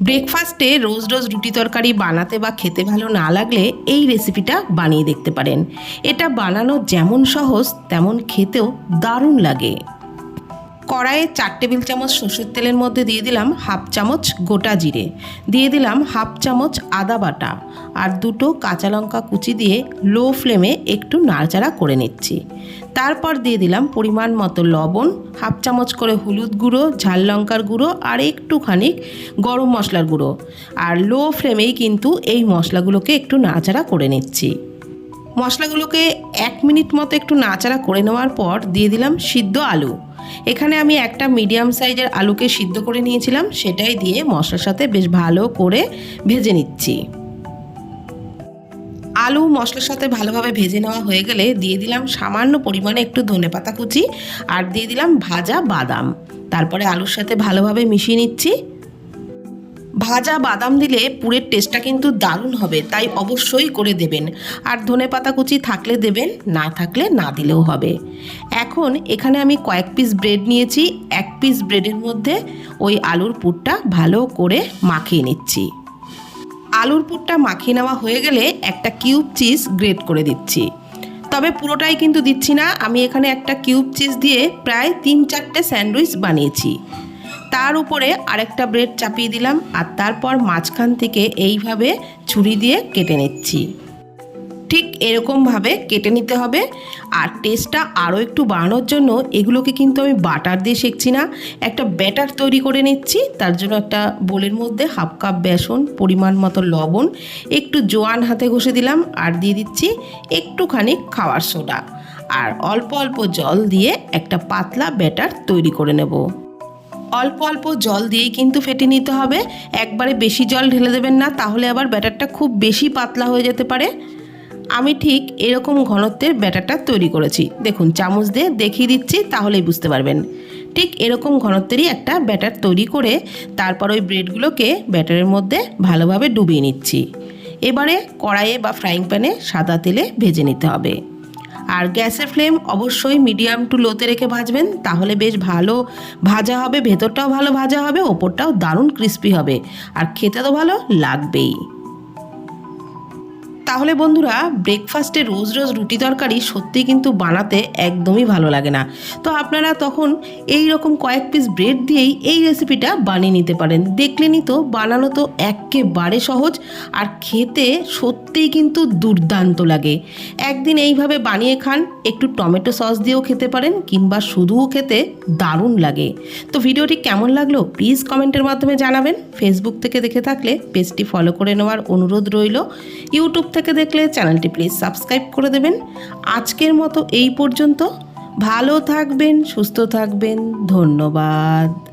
ব্রেকফাস্টে রোজ রোজ রুটি তরকারি বানাতে বা খেতে ভালো না লাগলে এই রেসিপিটা বানিয়ে দেখতে পারেন। এটা বানানো যেমন সহজ, তেমন খেতেও দারুণ লাগে। কড়াইয়ে চার টেবিল চামচ সর্ষের তেলের মধ্যে দিয়ে দিলাম হাফ চামচ গোটা জিরে। দিয়ে দিলাম হাফ চামচ আদা বাটা। আর দুটো কাঁচা লঙ্কা কুচি দিয়ে লো ফ্লেমে একটু নাড়চাড়া করে নিচ্ছি। তারপর দিয়ে দিলাম পরিমাণ মতো লবণ, হাফ চামচ করে হলুদ গুঁড়ো, ঝাল লঙ্কার গুঁড়ো আর একটুখানি গরম মশলার গুঁড়ো। আর লো ফ্লেমেই কিন্তু এই মশলাগুলোকে একটু নাড়াচাড়া করে নিচ্ছি। মশলাগুলোকে এক মিনিট মতো একটু নাড়াচাড়া করে নেওয়ার পর দিয়ে দিলাম সিদ্ধ আলু। এখানে আমি একটা মিডিয়াম সাইজের আলুকে সিদ্ধ করে নিয়েছিলাম, সেটাই দিয়ে মশলার সাথে বেশ ভালো করে ভেজে নিচ্ছি। আলু মশলার সাথে ভালোভাবে ভেজে নেওয়া হয়ে গেলে দিয়ে দিলাম সামান্য পরিমাণে একটু ধনেপাতা কুচি আর দিয়ে দিলাম ভাজা বাদাম। তারপরে আলুর সাথে ভালোভাবে মিশিয়ে নিচ্ছি। ভাজা বাদাম দিলে পুরের টেস্টটা কিন্তু দারুণ হবে, তাই অবশ্যই করে দেবেন। আর ধনে পাতা কুচি থাকলে দেবেন, না থাকলে না দিলেও হবে। এখন এখানে আমি কয়েক পিস ব্রেড নিয়েছি, এক পিস ব্রেডের মধ্যে ওই আলুর পুরটা ভালো করে মাখিয়ে নিচ্ছি। আলুর পুরটা মাখিয়ে নেওয়া হয়ে গেলে একটা কিউব চিজ গ্রেট করে দিচ্ছি। তবে পুরোটাই কিন্তু দিচ্ছি না, আমি এখানে একটা কিউব চিজ দিয়ে প্রায় তিন চারটে স্যান্ডউইচ বানিয়েছি। তার উপরে আরেকটা ব্রেড চাপিয়ে দিলাম আর তারপর মাঝখান থেকে এইভাবে ছুরি দিয়ে কেটে নিচ্ছি। ঠিক এরকমভাবে কেটে নিতে হবে আর টেস্টটা আরও একটু বাড়ানোর জন্য এগুলোকে কিন্তু আমি বাটার দিয়ে শেখছি না। একটা ব্যাটার তৈরি করে নিচ্ছি, তার জন্য একটা বোলের মধ্যে হাফ কাপ বেসন, পরিমাণ মতো লবণ, একটু জোয়ান হাতে ঘষে দিলাম আর দিয়ে দিচ্ছি একটুখানি খাওয়ার সোডা। আর অল্প অল্প জল দিয়ে একটা পাতলা ব্যাটার তৈরি করে নেব। অল্প অল্প জল দিয়েই কিন্তু ফেটে নিতে হবে। একবারে বেশি জল ঢেলে দেবেন না, তাহলে আবার ব্যাটারটা খুব বেশি পাতলা হয়ে যেতে পারে। আমি ঠিক এরকম ঘনত্বের ব্যাটারটা তৈরি করেছি। দেখুন, চামচ দিয়ে দেখিয়ে দিচ্ছি, তাহলেই বুঝতে পারবেন। ঠিক এরকম ঘনত্বেরই একটা ব্যাটার তৈরি করে তারপর ওই ব্রেডগুলোকে ব্যাটারের মধ্যে ভালোভাবে ডুবিয়ে নিচ্ছি। এবারে কড়াইয়ে বা ফ্রাইং প্যানে সাদা তেলে ভেজে নিতে হবে। আর গ্যাসের ফ্লেম অবশ্যই মিডিয়াম টু লোতে রেখে ভাজবেন, তাহলে বেশ ভালো ভাজা হবে, ভেতরটাও ভালো ভাজা হবে, ওপরটাও দারুণ ক্রিস্পি হবে। আর খেতে তো ভালো লাগবেই। তাহলে বন্ধুরা ব্রেকফাস্টে রোজ রোজ রুটি তরকারি সত্যি কিন্তু বানাতে একদমই ভালো লাগে না। তো আপনারা তখন এই রকম কয়েক পিস ব্রেড দিয়েই এই রেসিপিটা বানিয়ে নিতে পারেন। দেখলেনই তো বানানো তো একেবারে সহজ আর খেতে সত্যিই কিন্তু দুর্দান্ত লাগে। একদিন এইভাবে বানিয়ে খান, একটু টমেটো সস দিয়েও খেতে পারেন কিংবা শুধুও খেতে দারুণ লাগে। তো ভিডিওটি কেমন লাগল প্লিজ কমেন্টের মাধ্যমে জানাবেন। ফেসবুক থেকে দেখে থাকলে পেজটি ফলো করে নেওয়ার অনুরোধ রইল। ইউটিউব থেকে দেখলে চ্যানেলটি প্লিজ সাবস্ক্রাইব করে দেবেন। আজকের মতো এই পর্যন্ত। ভালো থাকবেন, সুস্থ থাকবেন। ধন্যবাদ।